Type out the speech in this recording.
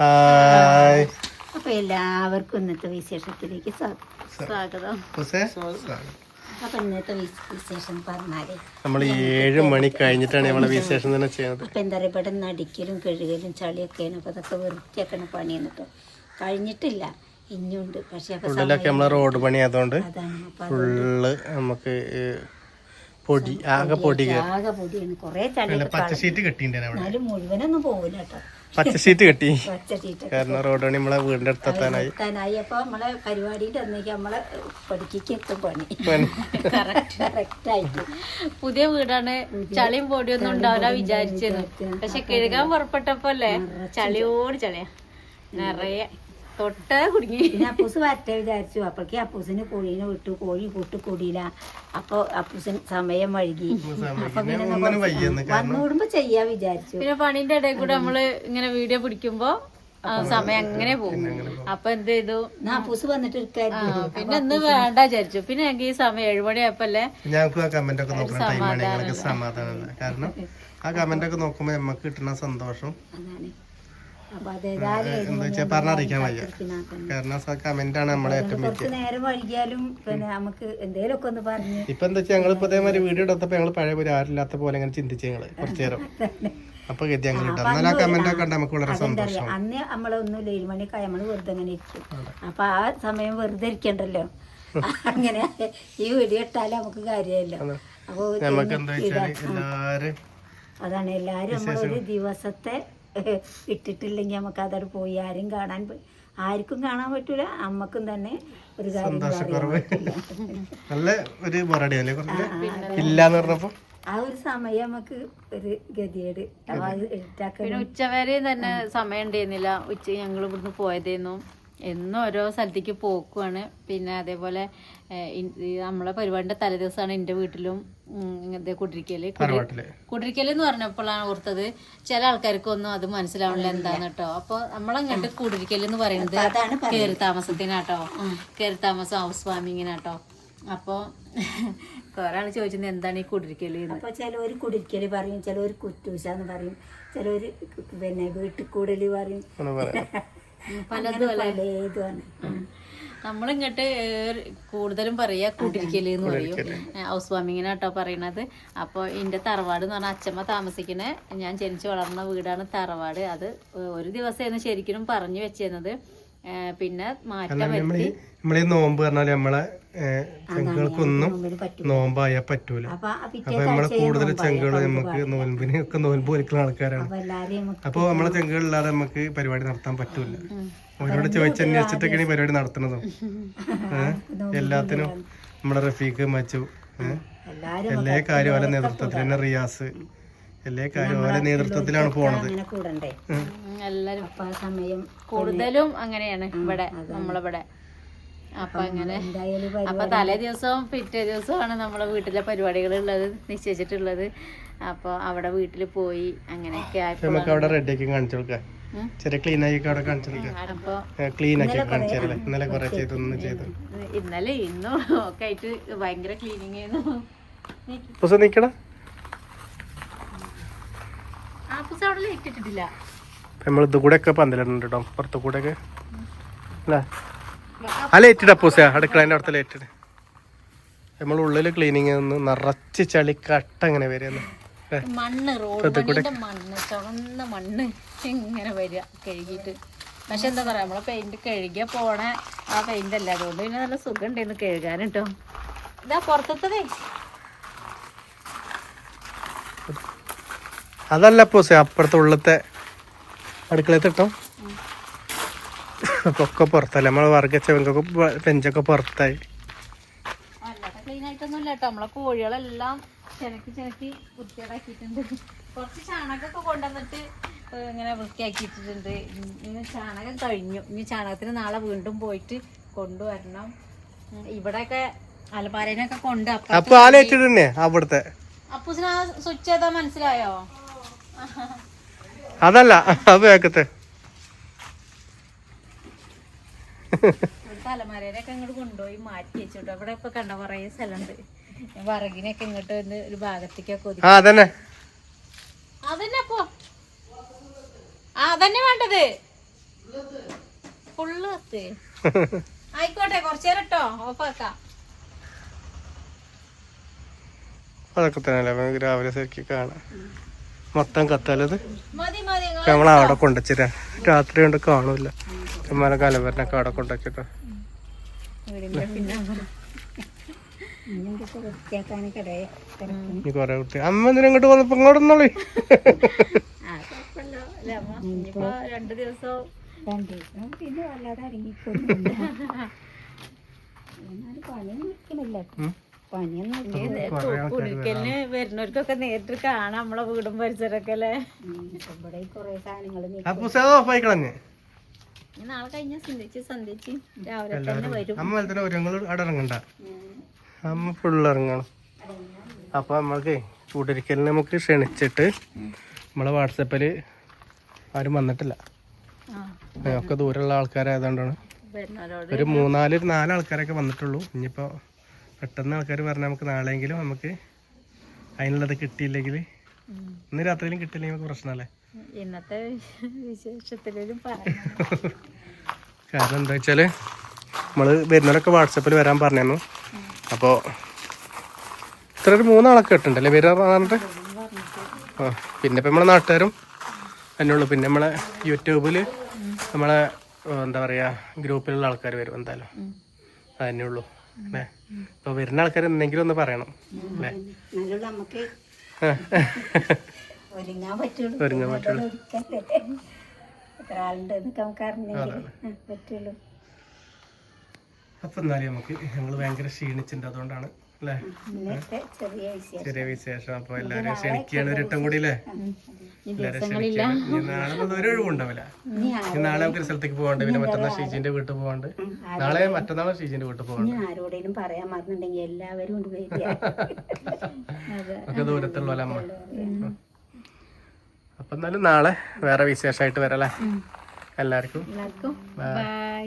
Hi അപ്പൊ എല്ലാവർക്കും ഇന്നത്തെ വിശേഷത്തിലേക്ക് സ്വാ- സ്വാഗതം. ഹുസേ അപ്പൊ ഇന്നത്തെ വിശേഷം പറഞ്ഞാൽ നമ്മൾ ഏഴ് മണി കഴിഞ്ഞിട്ടാണ് നമ്മളെ വിശേഷം തന്നെ ചെയ്യുന്നത്. അപ്പൊ എന്താ പറയുക ഇവിടെ നടിക്കലും കഴുകലും ചളിയൊക്കെയാണ് അപ്പൊ അതൊക്കെ വൃത്തിയാക്കണ കേട്ടോ കഴിഞ്ഞിട്ടില്ല. ഇനിയുണ്ട്. പക്ഷെ റോഡ് പണി ആയതുകൊണ്ട് അതാണ്. അപ്പൊ ഫുള്ള് നമുക്ക് പൊടി ആകെ പൊടി കയറി ആകെ പൊടിയാണ്. കൊറേ അല്ല പച്ച ഷീറ്റ് കെട്ടിണ്ടായിരുന്നു അവിടെ? എന്നാലും മുഴുവനൊന്നും പോകില്ല കേട്ടോ. പച്ച ഷീറ്റ് കെട്ടി. കാരണം റോഡ് പണി നമ്മളെ വീടിന്റെ അടുത്തെത്താനായി എത്താനായി. അപ്പൊ നമ്മളെ പരിപാടിയുടെ അന്നേക്ക് നമ്മളെ പഠിക്കേക്ക് എത്തും പണി. പണി. കറക്റ്റ് ആയിട്ട്. പുതിയ വീടാണ്. ചളിയും പൊടിയൊന്നും ഉണ്ടാവില്ല വിചാരിച്ചത് പക്ഷെ കഴുകാൻ പുറപ്പെട്ടപ്പോ അല്ലേ? ചളിയോട് ചളിയാ. നിറയെ. തൊട്ടേ കുടുങ്ങി. പിന്നെ അപ്പൂസ് വരട്ടെ വിചാരിച്ചു. അപ്പോഴേക്ക് അപ്പൂസിന് കോഴീനെ വിട്ടു കോഴി കൂട്ട് കൂടിയില്ല. അപ്പൊ അപ്പൂസിന് സമയം വഴുകി അപ്പൊ പിന്നെ വന്നുകൂടുമ്പോ വയ്യെന്ന് വന്നു കൂടുമ്പോ ചെയ്യാ വിചാരിച്ചു. പിന്നെ പണിന്റെ ഇടയിൽ കൂടെ നമ്മൾ ഇങ്ങനെ വീഡിയോ പിടിക്കുമ്പോ ആ സമയം അങ്ങനെ പോകും. അപ്പൊ എന്ത് ചെയ്തു? അപ്പൂസ് വന്നിട്ട് പിന്നെ ഇന്ന് വേണ്ട വിചാരിച്ചു. പിന്നെ ഞങ്ങൾക്ക് ഈ സമയം ഏഴുമണിയായപ്പല്ലേ ഞങ്ങൾക്ക് ആ കമന്റ് ഒക്കെ നോക്കുന്ന ടൈമാണ് ഞങ്ങൾക്ക് സമാധാനമില്ല കാരണം ആ കമന്റ് ഒക്കെ നോക്കുമ്പോ നമുക്ക് കിട്ടുന്ന സന്തോഷം. എന്താ വെച്ചാൽ പറഞ്ഞറിയിക്കാൻ വയ്യ. കാരണം നമ്മളെ ഏറ്റവും ഇപ്പൊ എന്താ വെച്ചാൽ ഞങ്ങൾ ഇതേമാതിരി വീഡിയോ എടുത്തപ്പോ ഞങ്ങൾ പഴയ പോലെ ആരില്ലാത്ത പോലെ അങ്ങനെ ചിന്തിച്ചു ഞങ്ങൾ കുറച്ചു നേരം. അപ്പൊ ഗതി അങ്ങനെ ഇട്ടു എന്നാൽ ആ കമന്റ് കണ്ട് നമുക്ക് വളരെ സന്തോഷം. അന്ന് നമ്മളൊന്നും ഏഴ് മണിക്കായ നമ്മൾ വെറുതെ അങ്ങനെ ഇരിക്കും. അപ്പൊ ആ സമയം വെറുതെ ഇരിക്കണ്ടല്ലോ. അങ്ങനെ ഈ വീഡിയോ ഇട്ടാലും നമുക്ക് കാര്യമല്ലോ. അപ്പൊ നമുക്ക് എന്താ വെച്ചാൽ എല്ലാരും അതാണ് എല്ലാരും നമ്മളൊരു ദിവസത്തെ ഇട്ടിട്ടില്ലെങ്കിൽ നമുക്ക് അതവിടെ പോയി. ആരും കാണാൻ പോയി ആർക്കും കാണാൻ പറ്റൂല. അമ്മക്കും തന്നെ ഒരു കാര്യം നല്ല ഒരു ഇല്ലാന്ന് പറഞ്ഞപ്പോ? ആ ഒരു സമയം നമുക്ക് ഒരു ഗതിയേട് പിന്നെ ഉച്ചവരെയും തന്നെ സമയം ഉണ്ടായിരുന്നില്ല. ഉച്ച ഞങ്ങൾ ഇവിടുന്ന് പോയതേന്നു. എന്നും ഓരോ സ്ഥലത്തേക്ക് പോക്കുവാണ്. പിന്നെ അതേപോലെ നമ്മളെ പരിപാടിന്റെ തലേദിവസമാണ് എന്റെ വീട്ടിലും ഇങ്ങനത്തെ കുടിരിക്കൽ. കുടിരിക്കൽ എന്ന് പറഞ്ഞപ്പോഴാണ് ഓർത്തത്. ചില ആൾക്കാർക്കൊന്നും അത് മനസ്സിലാവണില്ല എന്താന്ന് കേട്ടോ. അപ്പൊ നമ്മളങ്ങോട്ട് കുടിരിക്കൽ എന്ന് പറയുന്നത് കയറി താമസത്തിനാട്ടോ കയറി താമസം ഹൗസ് വാമിങ്ങിനാട്ടോ അപ്പൊ കുറെ ആൾ ചോദിച്ചത് എന്താണ് ഈ കുടിരിക്കൽ എന്ന്. അപ്പൊ ചിലവര് കുടിരിക്കൽ പറയും ചിലവര് കുറ്റൂശ എന്ന് പറയും ചിലവര് പിന്നെ വീട്ടിൽ കൂടൽ പറയും. പലേതുമാണ് നമ്മളിങ്ങോട്ട് കൂടുതലും പറയാ കൂട്ടിരിക്കൽ എന്ന് പറയും. ഹൗസ് വാമിങ്ങിനാട്ടോ പറയണത്. അപ്പോൾ എന്റെ തറവാട് എന്ന് പറഞ്ഞാൽ അച്ഛമ്മ താമസിക്കുന്ന ഞാൻ ജനിച്ചു വളർന്ന വീടാണ് തറവാട്. അത് ഒരു ദിവസമായിരുന്നു ശരിക്കും പറഞ്ഞു വെച്ചിരുന്നത്. പിന്നെ മാറ്റം നമ്മളീ നോമ്പ് പറഞ്ഞാൽ നമ്മളെ ചെങ്കുകൾക്കൊന്നും നോമ്പായാ പറ്റൂല. അപ്പൊ നമ്മളെ കൂടുതൽ ചെങ്കുകൾ നമുക്ക് നോൽമ്പിനെ ഒക്കെ നോൽമ്പ് ഒരുക്കുന്ന ആൾക്കാരാണ് അപ്പൊ നമ്മളെ ചെങ്കുകളില്ലാതെ നമുക്ക് പരിപാടി നടത്താൻ പറ്റൂല. അവരോട് ചോദിച്ചന്വേഷിച്ചിട്ടൊക്കെയാണ് ഈ പരിപാടി നടത്തുന്നതും? എല്ലാത്തിനും നമ്മുടെ റഫീഖ് മച്ചു എല്ലാ കാര്യം ഓരോ നേതൃത്വത്തിൽ തന്നെ റിയാസ്. എല്ലാ കാര്യം ഓരോ നേതൃത്വത്തിലാണ് പോണത്. അങ്ങനെ കൂടണ്ടേ? ഉം, എല്ലാരും സമയം കൂടുതലും അങ്ങനെയാണ് ഇവിടെ നമ്മളിവിടെ. അപ്പൊ അങ്ങനെ അപ്പൊ തലേ ദിവസവും പിറ്റേ ദിവസമാണ് നമ്മളെ വീട്ടിലെ പരിപാടികൾ ഉള്ളത് നിശ്ചയിച്ചിട്ടുള്ളത്. അപ്പൊ അവിടെ വീട്ടിൽ പോയി അങ്ങനെയൊക്കെ നമുക്ക് അവിടെ റെഡിയാക്കി കാണിച്ചു കൊടുക്കാം. ചെറിയ ക്ലീൻ ആക്കി അവിടെ കാണിച്ചു കൊടുക്കാം. ക്ലീൻ ആക്കി ഇന്നലെ കുറെ ചെയ്തു. ഒന്ന് ചെയ്തു. ഇന്നലെ ഇന്നും ഒക്കെ ആയിട്ട് ഭയങ്കര ക്ലീനിങ് ആയിരുന്നു. നിക്കടാ ആ പുസ്തകം അവിടെ ലൈറ്റ് ഇട്ടിട്ടില്ല നമ്മൾ ഇത് കൂടെ ഒക്കെ പന്തലുണ്ട് കേട്ടോ പുറത്തു കൂടെ ഒക്കെ അല്ലേ ആ ലൈറ്റ് ഇടാ പൂസ അടുക്കളേന്റെ അടുത്ത ലൈറ്റ് നമ്മൾ ഉള്ളിൽ ക്ലീനിങ് നിന്ന് നിറച്ച് ചളി കട്ട അങ്ങനെ വരുന്നു മണ്ണ് റോഡ് മണ്ണ് ചുവന്ന മണ്ണ് ഇങ്ങനെ വരിക കഴുകിയിട്ട്. പക്ഷെ എന്താ പറയാ നമ്മളെ പെയിന്റ് കഴുകിയ പോണ. ആ പെയിന്റ് അല്ല. അതുകൊണ്ട് പിന്നെ നല്ല സുഖം ഉണ്ടായിരുന്നു കഴുകാൻ കേട്ടോ ഇതാ പുറത്തത്തതേ. അതല്ല പൂസ അപ്പുറത്തെ ഉള്ളത്തെ അടുക്കളത്തെ ഇട്ടോ? ഒക്കെ പുറത്തല്ല നമ്മൾ വർഗ ചെവങ്കൊക്കെ പെഞ്ചൊക്കെ പുറത്തായി. ക്ലീൻ ആയിട്ടൊന്നും ഇല്ല കേട്ടോ നമ്മളെ കോഴികളെല്ലാം ചിനക്കി ചിനക്കി വൃത്തികേടാക്കിയിട്ടുണ്ട്. കുറച്ച് ചാണകമൊക്കെ കൊണ്ടുവന്നിട്ട് ഇങ്ങനെ വൃത്തിയാക്കിയിട്ടുണ്ട് ഇനി ചാണകം കഴിഞ്ഞു. ഇനി ചാണകത്തിന് നാളെ വീണ്ടും പോയിട്ട് കൊണ്ടുവരണം. ഇവിടെയൊക്കെ അലപ്പാരനൊക്കെ കൊണ്ട് അപ്പ അവിടുത്തെ. അപ്പൂസിന് ആ സ്വിച്ച് ചെയ്താ മനസ്സിലായോ? അതല്ല അത് വേക്കത്തെ തലമാരേനൊക്കെ ഇങ്ങോട്ട് കൊണ്ടുപോയി മാറ്റി വെച്ചോട്ടോ. ഇവിടെ ഇപ്പൊ കണ്ട കുറേ സ്ഥലമുണ്ട്. വറകിനൊക്കെ ഇങ്ങോട്ട് വന്ന് ഒരു ഭാഗത്തേക്കൊക്കെ ഒതുക്കി. അതന്നെ. അതന്നെ അപ്പോ അതന്നെ വേണ്ടത്. ഫുള്ള് കത്ത് ആയിക്കോട്ടെ കുറച്ചേരം ഇട്ടോ. ഓഫാക്കാം അതൊക്കെ തന്നെ രാവിലെ ശരിക്കും കാണാം. മൊത്തം കത്താലത്? നമ്മൾ അവിടെ കൊണ്ടുവച്ചിരാ. രാത്രി കൊണ്ട് കാണൂല. ചുമ്മാ കലവരനൊക്കെ അവിടെ കൊണ്ടുവച്ചിട്ടോ. കൊറേ കുട്ടി അമ്മ എന്തിനാ ഇങ്ങോട്ട് വന്നപ്പോ ഇങ്ങോട്ട് വന്നോളി രണ്ടു ദിവസം. പിന്നെ വല്ലാതെ എടുക്കണില്ല ഉം. പണിയൊന്നും വരുന്നവർക്കൊക്കെ നേരിട്ട് കാണാം നമ്മളെ വീടും പരിസരമൊക്കെ അല്ലേ? ഇവിടെ കുറേ സാധനങ്ങൾ നാളെ കഴിഞ്ഞ സന്ധിച്ച് സന്ധിച്ച് രാവിലെ തന്നെ വരും. അമ്മ വലുതന്നെ ഒരു ഞങ്ങൾ അവിടെ ഇറങ്ങണ്ട. അമ്മ ഫുള്ള് ഇറങ്ങണം. അപ്പൊ നമ്മൾക്ക് കൂട്ടിരിക്കലിന് നമുക്ക് ക്ഷണിച്ചിട്ട് നമ്മളെ വാട്സപ്പിൽ ആരും വന്നിട്ടില്ല. ഒക്കെ ദൂരമുള്ള ആൾക്കാരായതുകൊണ്ടാണ്. ഒരു മൂന്നാൽ നാലാൾക്കാരൊക്കെ വന്നിട്ടുള്ളൂ. ഇനിയിപ്പോൾ പെട്ടെന്ന് ആൾക്കാർ പറഞ്ഞാൽ നമുക്ക് നാളെയെങ്കിലും നമുക്ക് അതിനുള്ളത് കിട്ടിയില്ലെങ്കിൽ. ഇന്ന് രാത്രിയിലും കിട്ടില്ലെങ്കിൽ നമുക്ക് പ്രശ്നമല്ലേ? ഇന്നത്തെ വിശേഷത്തിലും കാരണം എന്താ വെച്ചാൽ നമ്മൾ വരുന്നവരൊക്കെ വാട്സപ്പിൽ വരാൻ പറഞ്ഞു അപ്പോൾ ഇത്ര ഒരു മൂന്നാളൊക്കെ ഇട്ടുണ്ടല്ലേ വരാൻ പറഞ്ഞിട്ട്? ആ പിന്നെ ഇപ്പം നമ്മളെ നാട്ടുകാരും തന്നെ ഉള്ളൂ. പിന്നെ നമ്മളെ യൂട്യൂബിൽ നമ്മളെ എന്താ പറയുക ഗ്രൂപ്പിലുള്ള ആൾക്കാർ വരും എന്തായാലും. അതന്നെ ഉള്ളൂ. അല്ലേ? അപ്പോൾ വരുന്ന ആൾക്കാർ എന്തെങ്കിലും ഒന്ന് പറയണം അല്ലേ. ഒരുങ്ങാൻ പറ്റുള്ളൂ. അപ്പം എന്നാലും നമുക്ക് ഞങ്ങൾ ഭയങ്കര ക്ഷീണിച്ചിട്ടുണ്ട്. അതുകൊണ്ടാണ് അല്ലേ ചെറിയ വിശേഷം. അപ്പൊ എല്ലാരും ക്ഷണിക്കാണ് ഒരിട്ടം കൂടി അല്ലേ നാളെ ഒരു ഒഴിവുണ്ടാവില്ല. നാളെ നമുക്ക് സ്ഥലത്തേക്ക് പോകണ്ട്. പിന്നെ മറ്റന്നാൾ ഷീജിന്റെ വീട്ടിൽ പോകണ്ട്. നാളെ മറ്റന്നാൾ ഷീജിന്റെ വീട്ടിൽ പോകണ്ട്. ആരോടെങ്കിലും ആരോടേലും പറയാൻ മറന്നുണ്ടെങ്കിൽ എല്ലാവരും ഒക്കെ ദൂരത്തുള്ള അമ്മ? അപ്പൊ എന്നാലും നാളെ വേറെ വിശേഷമായിട്ട് വരല്ലേ എല്ലാവർക്കും. എല്ലാവർക്കും. ബൈ